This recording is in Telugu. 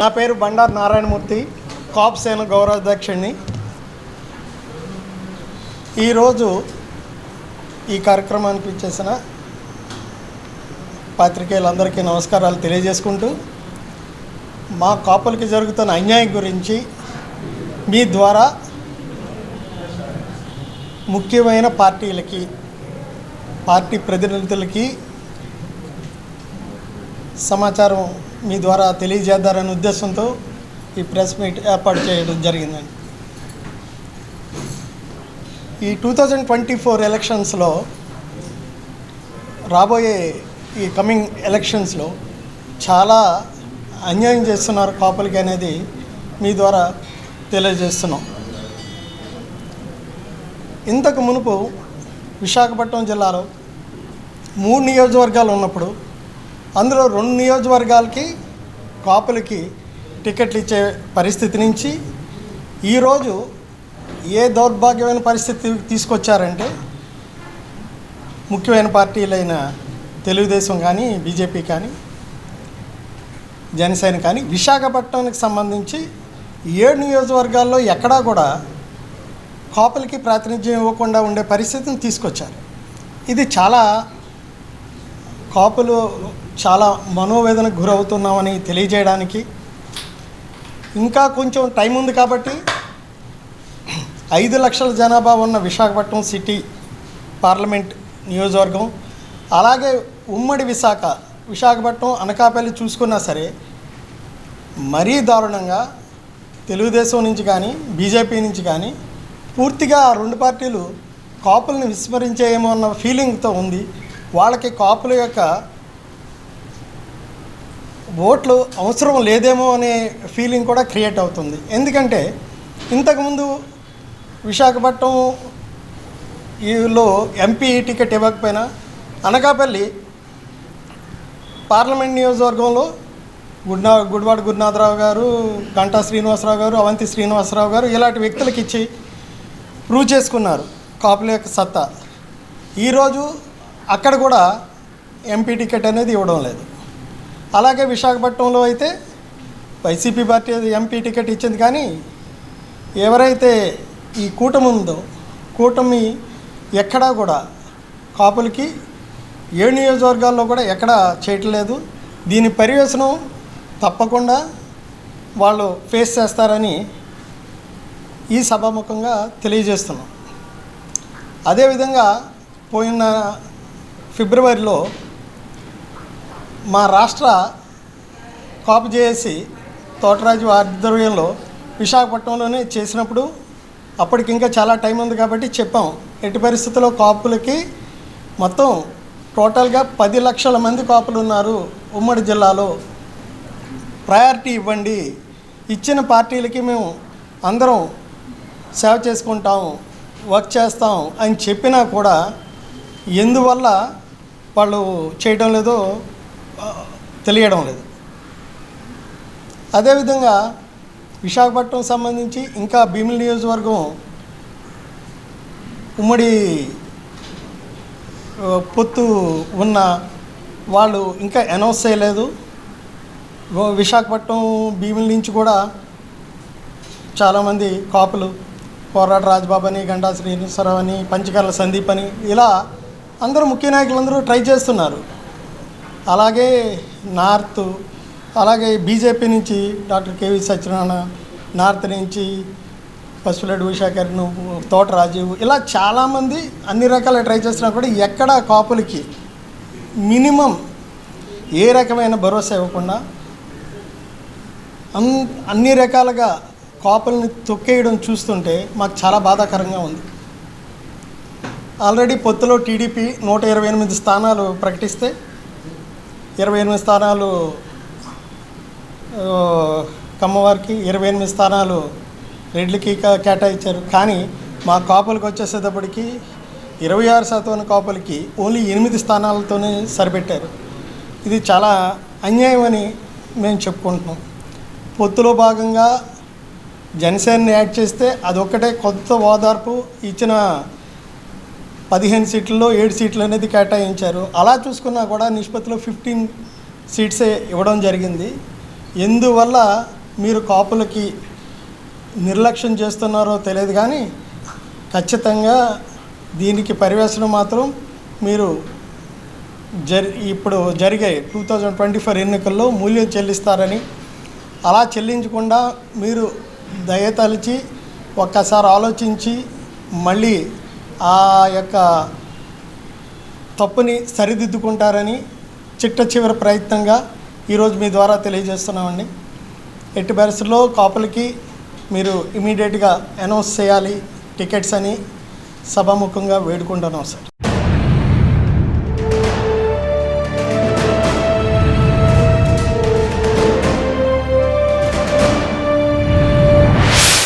నా పేరు బండారు నారాయణమూర్తి కాప్ సేన గౌరవాధ్యక్షుడిని. ఈరోజు ఈ కార్యక్రమానికి ఇచ్చేసిన పాత్రికేయులందరికీ నమస్కారాలు తెలియజేసుకుంటూ మా కాపులకి జరుగుతున్న అన్యాయం గురించి మీ ద్వారా ముఖ్యమైన పార్టీలకి పార్టీ ప్రతినిధులకి సమాచారం మీ ద్వారా తెలియజేద్దారనే ఉద్దేశంతో ఈ ప్రెస్ మీట్ ఏర్పాటు చేయడం జరిగిందండి. ఈ టూ థౌజండ్ ట్వంటీ ఫోర్ ఎలక్షన్స్లో రాబోయే ఈ కమింగ్ ఎలక్షన్స్లో చాలా అన్యాయం చేస్తున్నారు కాపులకి అనేది మీ ద్వారా తెలియజేస్తున్నాం. ఇంతకు మునుపు విశాఖపట్నం జిల్లాలో మూడు నియోజకవర్గాలు ఉన్నప్పుడు అందులో రెండు నియోజకవర్గాలకి కాపులకి టికెట్లు ఇచ్చే పరిస్థితి నుంచి ఈరోజు ఏ దౌర్భాగ్యమైన పరిస్థితి తీసుకొచ్చారంటే ముఖ్యమైన పార్టీలైన తెలుగుదేశం కానీ బీజేపీ కానీ జనసేన కానీ విశాఖపట్నానికి సంబంధించి ఏడు నియోజకవర్గాల్లో ఎక్కడా కూడా కాపులకి ప్రాతినిధ్యం ఇవ్వకుండా ఉండే పరిస్థితిని తీసుకొచ్చారు. ఇది చాలా కాపులు చాలా మనోవేదనకు గురవుతున్నామని తెలియజేయడానికి ఇంకా కొంచెం టైం ఉంది కాబట్టి ఐదు లక్షల జనాభా ఉన్న విశాఖపట్నం సిటీ పార్లమెంట్ నియోజకవర్గం అలాగే ఉమ్మడి విశాఖ విశాఖపట్నం అనకాపల్లి చూసుకున్నా సరే మరీ దారుణంగా తెలుగుదేశం నుంచి కానీ బీజేపీ నుంచి కానీ పూర్తిగా ఆ రెండు పార్టీలు కాపులను విస్మరించేయేమో అన్న ఫీలింగ్తో ఉంది. వాళ్ళకి కాపుల యొక్క ఓట్లు అవసరం లేదేమో అనే ఫీలింగ్ కూడా క్రియేట్ అవుతుంది. ఎందుకంటే ఇంతకుముందు విశాఖపట్నం ఈలో ఎంపీ టికెట్ ఇవ్వకపోయినా అనకాపల్లి పార్లమెంట్ నియోజకవర్గంలో గుడ్నా గుడివాడ గురునాథరావు గారు గంటా శ్రీనివాసరావు గారు అవంతి శ్రీనివాసరావు గారు ఇలాంటి వ్యక్తులకి ఇచ్చి ప్రూవ్ చేసుకున్నారు. కాపుల యొక్క సత్తా. ఈరోజు అక్కడ కూడా ఎంపీ టికెట్ అనేది ఇవ్వడం లేదు. అలాగే విశాఖపట్నంలో అయితే వైసీపీ పార్టీ ఎంపీ టికెట్ ఇచ్చింది. కానీ ఎవరైతే ఈ కూటమి ఉందో కూటమి ఎక్కడా కూడా కాపులకి ఏడు నియోజకవర్గాల్లో కూడా ఎక్కడా చేయట్లేదు. దీని పర్యవేశనం తప్పకుండా వాళ్ళు ఫేస్ చేస్తారని ఈ సభాముఖంగా తెలియజేస్తున్నాం. అదేవిధంగా పోయిన ఫిబ్రవరిలో మా రాష్ట్ర కాపు చేసి తోటరాజు ఆధ్వర్యంలో విశాఖపట్నంలోనే చేసినప్పుడు అప్పటికి ఇంకా చాలా టైం ఉంది కాబట్టి చెప్పాం. ఎట్టి పరిస్థితుల్లో కాపులకి మొత్తం టోటల్గా పది లక్షల మంది కాపులు ఉన్నారు ఉమ్మడి జిల్లాలో. ప్రయారిటీ ఇవ్వండి. ఇచ్చిన పార్టీలకి మేము అందరం సేవ చేసుకుంటాం వర్క్ చేస్తాం అని చెప్పినా కూడా ఎందువల్ల వాళ్ళు చేయడం లేదో తెలియడం లేదు. అదేవిధంగా విశాఖపట్నం సంబంధించి ఇంకా భీమిలి నియోజకవర్గం ఉమ్మడి పొత్తు ఉన్న వాళ్ళు ఇంకా అనౌన్స్ చేయలేదు. విశాఖపట్నం భీమిలి నుంచి కూడా చాలామంది కాపులు పోరాట రాజ్బాబు అని గండా శ్రీనివాసరావు అని పంచకర్ల సందీప్ అని ఇలా అందరూ ముఖ్య నాయకులందరూ ట్రై చేస్తున్నారు. అలాగే నార్త్ అలాగే బీజేపీ నుంచి డాక్టర్ కేవీ సత్యనారాయణ నార్త్ నుంచి పసుపులెడ్డి ఉషాకర్ను తోట రాజీవ్ ఇలా చాలామంది అన్ని రకాల ట్రై చేస్తున్నా కూడా ఎక్కడ కాపులకి మినిమం ఏ రకమైన భరోసా ఇవ్వకుండా అన్ అన్ని రకాలుగా కాపుల్ని తొక్కేయడం చూస్తుంటే మాకు చాలా బాధాకరంగా ఉంది. ఆల్రెడీ పొత్తులో టీడీపీ నూట ఇరవై ఎనిమిది స్థానాలు ప్రకటిస్తే ఇరవై ఎనిమిది స్థానాలు కమ్మవారికి ఇరవై ఎనిమిది స్థానాలు రెడ్లకి కేటాయించారు. కానీ మా కాపులకు వచ్చేసేటప్పటికి ఇరవై ఆరు శాతం కాపులకి ఓన్లీ ఎనిమిది స్థానాలతోనే సరిపెట్టారు. ఇది చాలా అన్యాయం అని మేము చెప్పుకుంటున్నాం. పొత్తులో భాగంగా జనసేనని యాడ్ చేస్తే అదొక్కటే కొత్త ఓదార్పు ఇచ్చిన పదిహేను సీట్లలో ఏడు సీట్లు అనేది కేటాయించారు. అలా చూసుకున్నా కూడా నిష్పత్తిలో ఫిఫ్టీన్ సీట్సే ఇవ్వడం జరిగింది. ఎందువల్ల మీరు కాపులకి నిర్లక్ష్యం చేస్తున్నారో తెలియదు కానీ ఖచ్చితంగా దీనికి పర్యవేక్షణ మాత్రం మీరు జరి ఇప్పుడు జరిగే టూ థౌజండ్ ట్వంటీ ఫోర్ ఎన్నికల్లో మూల్యం చెల్లిస్తారని అలా చెల్లించకుండా మీరు దయతలిచి ఒక్కసారి ఆలోచించి మళ్ళీ ఆ యొక్క తప్పుని సరిదిద్దుకుంటారని చిట్ట చివరి ప్రయత్నంగా ఈరోజు మీ ద్వారా తెలియజేస్తున్నామండి. ఎట్టి పరిస్థితుల్లో కాపులకి మీరు ఇమీడియట్గా అనౌన్స్ చేయాలి టికెట్స్ అని సభాముఖంగా వేడుకుంటున్నాం సార్.